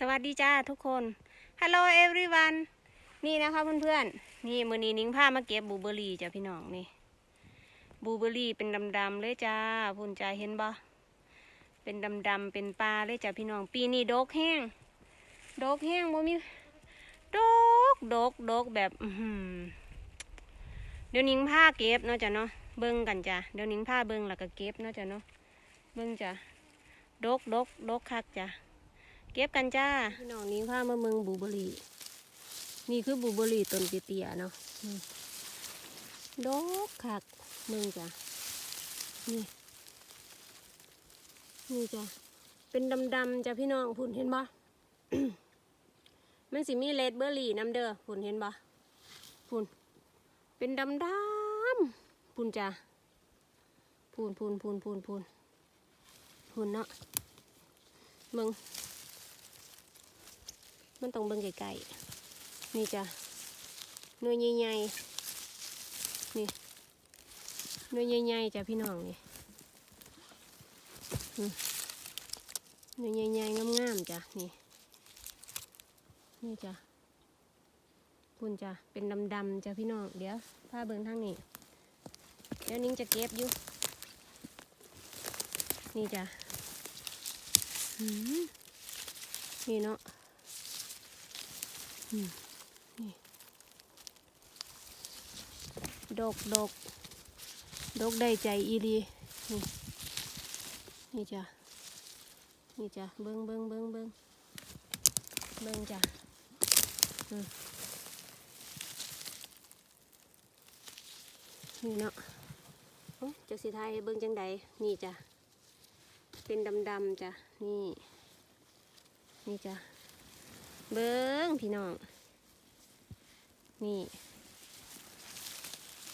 สวัสดีจ้าทุกคนฮัลโหลเอ r y o n e นี่นะคะเพื่อนๆ นี่มือนี้นิ้งผ้ามาเก็บบูเบอรี่จ้ะพี่น้องนี่ บูเบอรี่เป็นดำๆเลยจ้าพุ่นใจาเห็นบ่เป็นดำๆเป็นปลาเลยจ้ะพี่น้อง ปีนี้ดกแห้ง ดกแห้งบ่มีดกดกดกแบบอือหือเดี๋ยวนิ้งผ้าเก็บเนาะจ้ะเนาะ เบิ่งกันจ้ะ เดี๋ยวนิ้งผ้าเบิ่งแล้วก็เก็บเนาะจ้ะเนาะ เบิ่งจ้ะ ดกดกดกคักจ้ะ เก็บกันจ้าพี่น้องนิ้งผ้ามาเมืองบูเบอรี่นี่คือบูเบอรี่ต้นเตี้ยๆเนาะอืมดกคักเมืองจ้ะนี่นี่จ้ะเป็นดำๆจ้ะพี่น้องผุนเห็นบ่มันสิมีเลดเบอร์รี่น้ำเด้อผุนเห็นบ่ผุนเป็นดำดำๆผุนจ้ะผุนผุนผุนผุนผุนผุนเนาะมึง มันต้องเบิ่งไกลๆนี่จ้ะหน่วยใหญ่ๆนี่หน่วยใหญ่ๆจ้ะพี่น้องนี่หน่วยใหญ่ๆงามๆจ้ะนี่นี่จ้ะคุณจ้ะเป็นดำๆจ้ะพี่น้องเดี๋ยวผ้าเบิ่งทางนี้เดี๋ยวนิ้งจะเก็บอยู่นี่จ้ะนี่เนาะ ดกดกดกได้ใจอีดีนี่นี่จ้ะนี่จ้ะเบิ่งเบิ่งเบิ่งเบิ่งเบิ่งจ้ะนี่เนาะเอ้จ้าสีไทยเบิ่งจังใดนี่จ้ะเป็นดำๆจ้ะนี่ นี่จ้ะ เบิ้งพี่น้อง นี่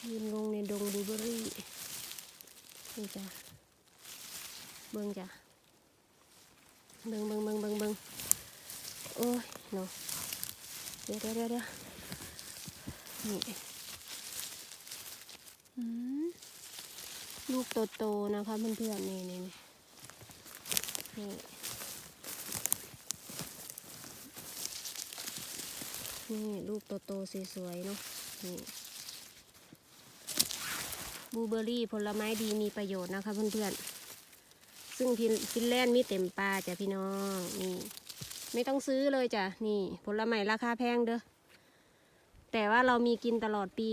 ยืนลงในดงบูเบอรี่นี่จ้ะเบิ้งจ้ะเบิ้งเบิ้งเบิ้งเบิ้งเบิ้งโอ้ยเนาะเดี๋ยวเดี๋ยวเดี๋ยวเดี๋ยวนี่อืมลูกโตๆนะคะเพื่อนๆนี่นี่นี่ นี่ลูกโตๆสวยๆเนาะนี่บูเบอรี่ผลไม้ดีมีประโยชน์นะคะเพื่อนๆ ซึ่งฟินฟินแลนด์มีเต็มป่าจ้ะพี่น้องนี่ไม่ต้องซื้อเลยจ้ะนี่ ผลไม้ราคาแพงเด้อแต่ว่าเรามีกินตลอดปี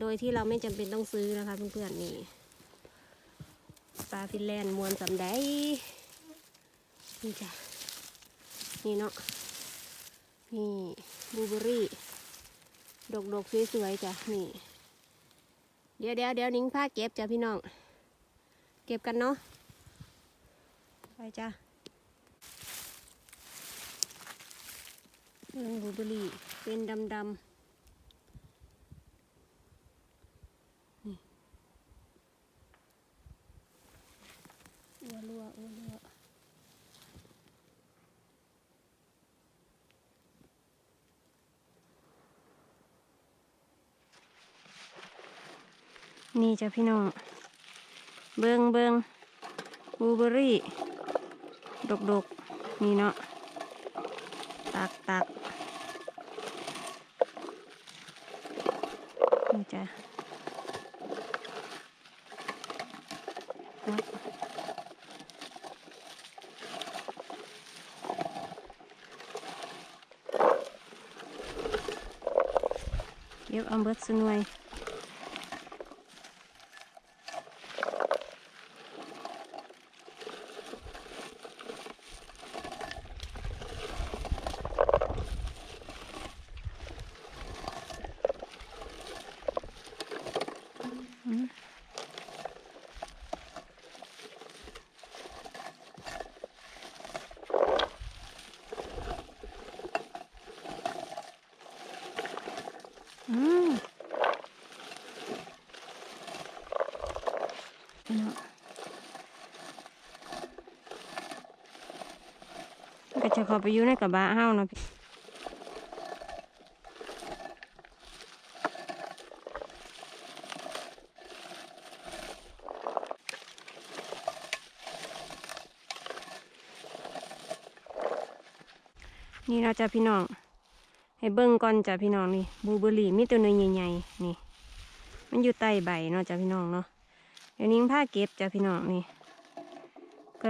โดยที่เราไม่จำเป็นต้องซื้อนะคะเพื่อนๆนี่ปลาฟินแลนด์มวนสำได้นี่จ้ะนี่เนาะ นี่บูเบอรี่ ดกดกๆสวยๆจ้ะนี่ เดี๋ยวเดี๋ยวเดี๋ยวนิ้งผ้าเก็บจ้ะพี่น้อง เก็บกันเนาะ ไปจ้ะเรื่องบูเบอรี่เป็นดำดำนี่อ้วรัวอ้วรัว นี่จ้ะพี่น้อง เบิงเบิงบลูเบอรี่ ดกดกนี่เนาะ ตักตักนี่จ้ะตักเยวเอาเบิดสนวย จะข้าไปอยู่ในกระบะเฮาเนาะพี่นี่เราจะพี่น้อง ให้เบิ่งก่อนจ้ะพี่น้องนี่บูเบอรี่มีตัวหนึงใหญ่ๆนี่ มันอยู่ใต้ใบเนาะจ้ะพี่น้องเนาะเดี๋ยวนิ้งผ้าเก็บจ้ะพี่น้องนี่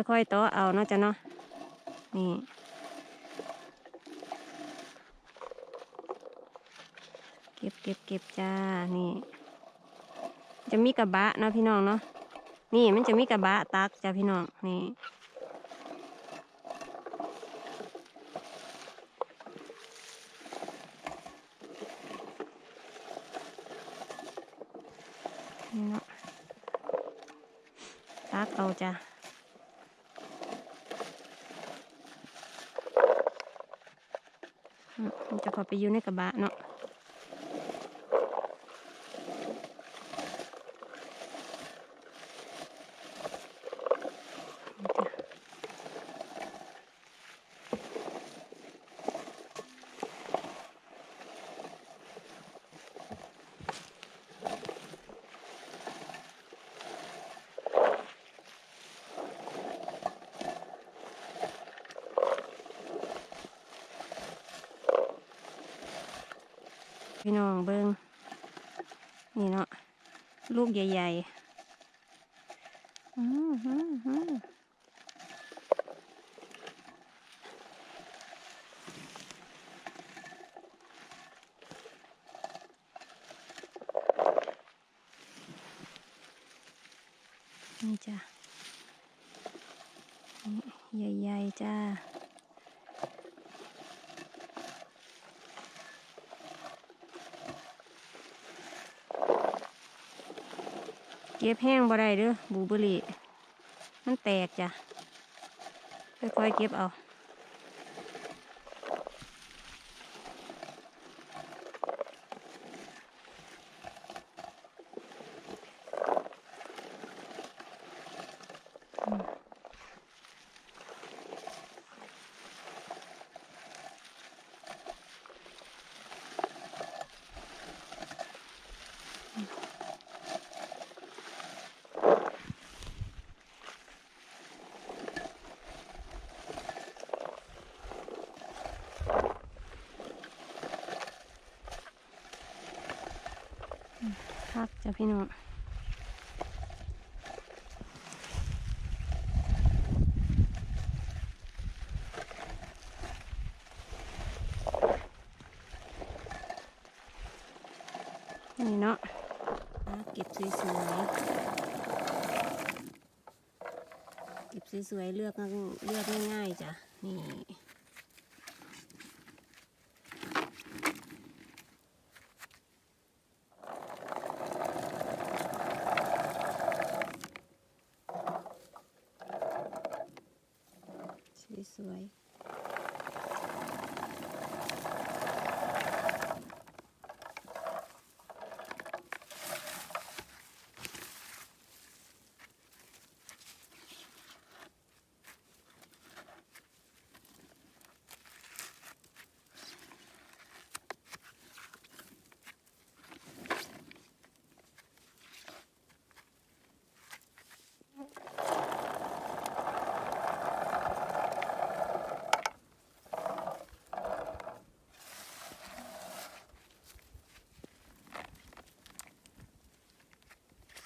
ค่อยๆต่อเอาเนาะจ้ะเนาะนี่ เก็บเก็บเก็บจ้า นี่ จะมีกระบะเนาะพี่น้องเนาะ นี่มันจะมีกระบะตักจ้ะพี่น้อง นี่นี่เนาะตักเอาจ้ะมันจะเข้าไปอยู่ในกระบะเนาะ พี่น้องเบิ้งนี่เนาะลูกใหญ่ๆอืมอืมอืมนี่จ้ะนี่ใหญ่ๆจ้า เก็บแห้งบ่ได้เด้อบูเบอรี่ มันแตกจ้ะค่อยๆเก็บเอา พักจ้ะพี่น้องนี่เนาะอะเก็บสวยๆ เก็บสวยๆ เลือกเลือกง่ายๆจ้ะ นี่ ส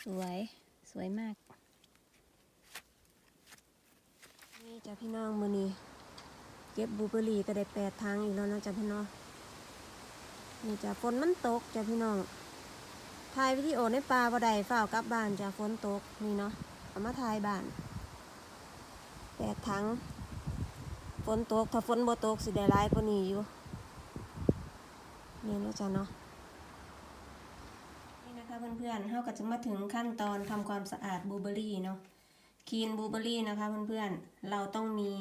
สวย สวยมาก นี่จ้ะพี่น้องมือนี้เก็บบูเบอรี่ก็ได้แปดทางอีกแล้วนะจ้ะพี่น้อง นี่จ้ะฝนมันตกจ้ะพี่น้องถ่ายวิดีโอในป่าบ่ได้ฝ้าวกลับบ้านจ้ะฝนตกนี่เนาะเอามาถ่ายบ้านแปดทางฝนตกถ้าฝนบ่ตกสิได้หลายกว่านี้อยู่นี่นะจ้ะเนาะ นี่นะคะเพื่อนๆเราก็จะมาถึงขั้นตอนทำความสะอาดบลูเบอรี่เนาะคีนบลูเบอรี่นะคะเพื่อนๆ เราต้องมี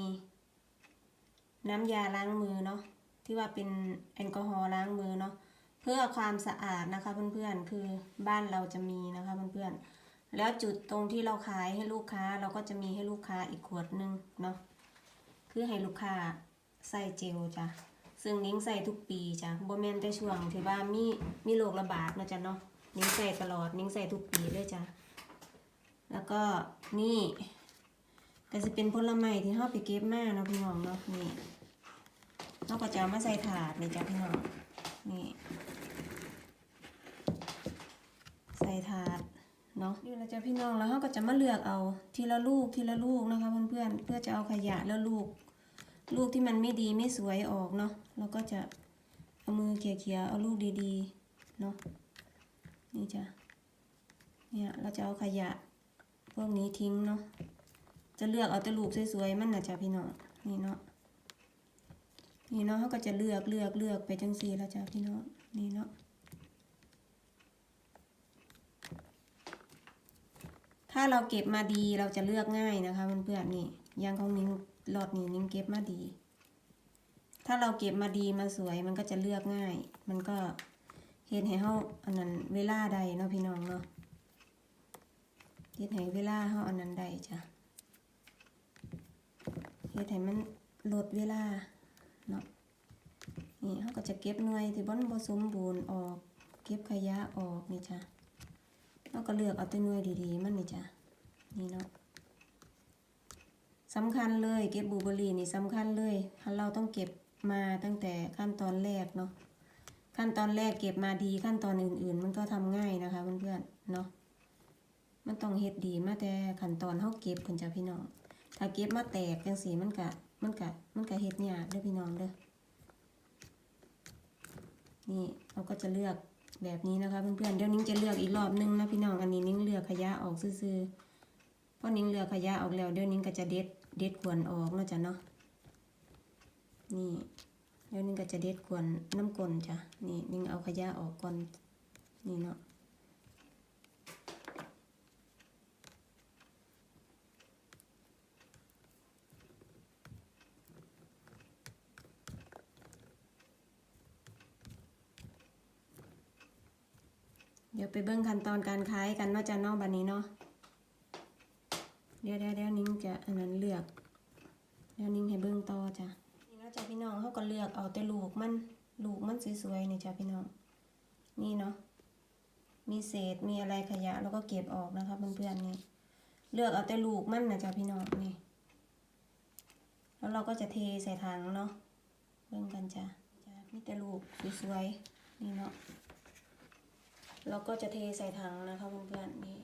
น้ำยาล้างมือเนาะที่ว่าเป็นแอลกอฮอล์ล้างมือเนาะเพื่อความสะอาดนะคะเพื่อนๆ คือบ้านเราจะมีนะคะเพื่อนๆ แล้วจุดตรงที่เราขายให้ลูกค้าเราก็จะมีให้ลูกค้าอีกขวดหนึงเนาะคือให้ลูกค้าใส่เจลจ้ะซึ่งนิ้งใส่ทุกปีจ้ะบ่แมนแต่ช่วงที่ว่ามีมีโรคระบาดเนาะจ้ะเนาะ นิ้งใส่ตลอดนิ้งใส่ทุกปีเลยจ้ะแล้วก็นี่ก็จะเป็นผลไม้ที่เราไปเก็บมาเนาะพี่น้องเนาะนี่เราก็ก็จะมาใส่ถาดนี่จ้ะพี่น้องนี่ใส่ถาดเนาะนี่เราจะพี่น้องแล้วเขาก็จะมาเลือกเอาทีละลูกทีละลูกนะคะเพื่อนๆเพื่อจะเอาขยะแล้วลูก ลูกที่มันไม่ดีไม่สวยออกเนาะเราก็จะเอามือเขี่ยๆเอาลูกดีๆเนาะ นี่จ้ะเนี่ยเราจะเอาขยะ พวกนี้ทิ้งเนาะจะเลือกเอาแต่ลูกสวยๆมันนะจ้ะพี่น้องนี่เนาะนี่เนาะเขาก็จะเลือกเลือกเลือกไปจังสีแล้วจ้ะพี่น้องนี่เนาะถ้าเราเก็บมาดีเราจะเลือกง่ายนะคะเพื่อนๆนี่ยางของนิ้งหลอดนี้นิ้งเก็บมาดี ถ้าเราเก็บมาดีมาสวยมันก็จะเลือกง่าย มันก็ เฮ็ดให้เฮาอันนั้นเวลาใดเนาะพี่น้องเนาะเฮ็ดให้เวลาเฮาอันนั้นใดจ้ะเฮ็ดให้มันลดเวลาเนาะนี่เฮาก็จะเก็บหน่วยที่บ่บ่สมบูรณ์ออก เก็บขยะออกนี่จ้ะเราก็เลือกเอาแต่หน่วยดีๆมันนี่จ้ะนี่เนาะสำคัญเลยเก็บบูเบอรี่นี่สำคัญเลยเราต้องเก็บมาตั้งแต่ขั้นตอนแรกเนาะ ขั้นตอนแรกเก็บมาดีขั้นตอนอื่น ๆ มันก็ทำง่ายนะคะเพื่อนๆเนาะมันต้องเฮ็ดดีมาแต่ขั้นตอนเฮาเก็บคุณจ้ะพี่น้อง ถ้าเก็บมาแตกจังสีมันกะมันกะมันกะเฮ็ดยากเด้อพี่น้องเด้อนี่เราก็จะเลือกแบบนี้นะคะเพื่อนๆเดี๋ยวนิ้งจะเลือกอีกรอบนึงนะพี่น้องอันนี้นิ้งเลือกขยะออกซื่อๆเพราะนิ้งเลือกขยะออกแล้วเดี๋ยวนิ้งก็จะเด็ดเด็ดขวนออกเนาะจ้ะเนาะนี่ เดี๋ยวนิ้งก็จะเด็ดขวนน้ำกลนจ้ะนี่นิ้งเอาขยะออกก่อนนี่เนาะเดี๋ยวไปเบิ้งขั้นตอนการขายกันเนาะจ้ะเนอกบันนี้เนาะเดี๋ยวเดี๋ยวเดี๋ยวนิ้งจะอันนั้นเลือก เดี๋ยวนิ้งให้เบิ้งต่อจ้ะ พี่น้องเขาก็เลือกเอาแต่ลูกมันลูกมันสวยๆนี่จ้ะพี่น้อง นี่เนาะมีเศษมีอะไรขยะแล้วก็เก็บออกนะคะเพื่อนๆนี่เลือกเอาแต่ลูกมันนะจ้ะพี่น้องนี่ แล้วเราก็จะเทใส่ถังเนาะเบิ่งกันจ้ะจ้ะมีแต่ลูกสวยๆนี่เนาะเราก็จะเทใส่ถังนะคะเพื่อนๆนี่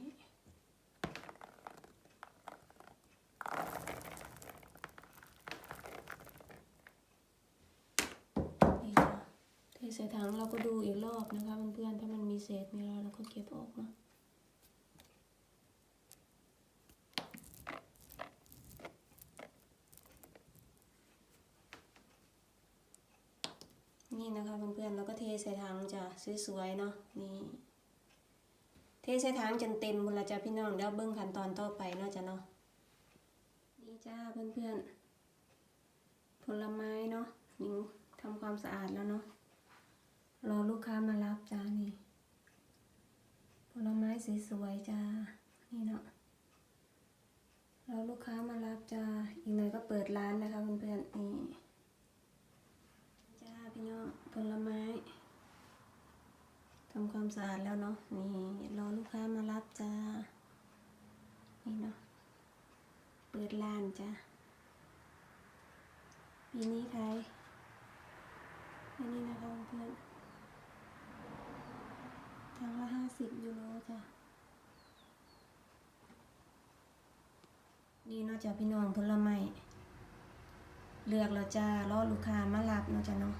นี่จ้ะเท ใส่ถังเราก็ดูอีกรอบนะคะเพื่อนๆถ้ามันมีเศษมีอะไรเราก็เก็บออกเนาะนี่นะคะเพื่อนๆเราก็เทใส่ถังจ้ะสวยๆเนาะนี่เทใส่ถังจนเต็มหมดละจ้ะพี่น้องเดี๋ยวเบิ้งขั้นตอนต่อไปเนาะจ้ะเนาะนี่จ้าเพื่อนๆผลไม้เนาะนิ่งทำความสะอาดแล้วเนาะ กค้ามารับจ้านี่ ผลไม้สวยๆจ้า นี่เนาะรอลูกค้ามารับจ้า อีกหน่อยก็เปิดร้านนะคะเพื่อนๆนี่จ้าพี่น้องผลไม้ทำความสะอาดแล้วเนาะนี่รอลูกค้ามารับจ้า นี่เนาะเปิดร้านจ้าปีนี้ขายอันนี้นะคะเพื่อน ทางละห้าสิบยูโรจ้ะนี่เนาะจ้ะพี่น้องผลไม้เลือกแล้วจ้ารอลูกค้ามารับเนาะจ้ะเนาะ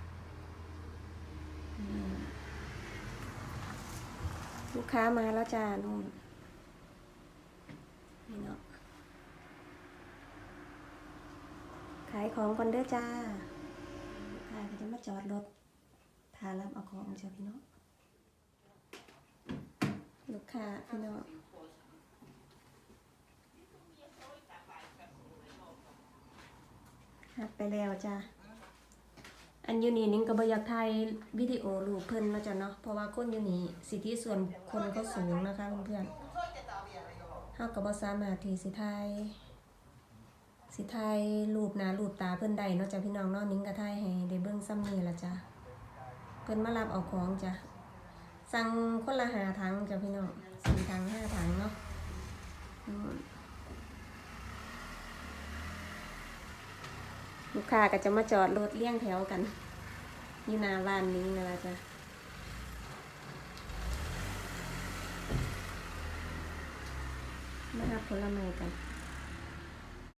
ลูกค้ามาแล้วจ้านู่นนี่เนาะขายของก่อนเด้อจ้าลูกค้าก็จะมาจอดรถทารับเอาของจ้าพี่น้อง ลูกค้าพี่น้องหักไปแล้วจ้าอันอยูนี่นิ้งก็บอยากถ่ายวิดีโอรูปเพิ่นนะจ้ะเนาะ เพราะว่าคนอยู่นี่สิทธิส่วนคนเขาสูงนะคะเพื่อนๆเฮาก็บ่สามารถที่สิถ่ายสิถ่ายรูปน้ารูปตาเพิ่อนได้เนาะจ้ะพี่น้องเนาะนิ้งก็ถ่ายให้ได้เบิ่งซ้ำนี้ล่ะจ้ะเพิ่นมารับเอาของจ้ะ สั่งคนละหาถังจ้ะพี่น้องสี่ถังห้าถังเนาะลูกค้าก็จะมาจอดรถเลี้ยงแถวกันนี่นาร้านนี้นะล่ะจ้ะมาหาผลไม้กัน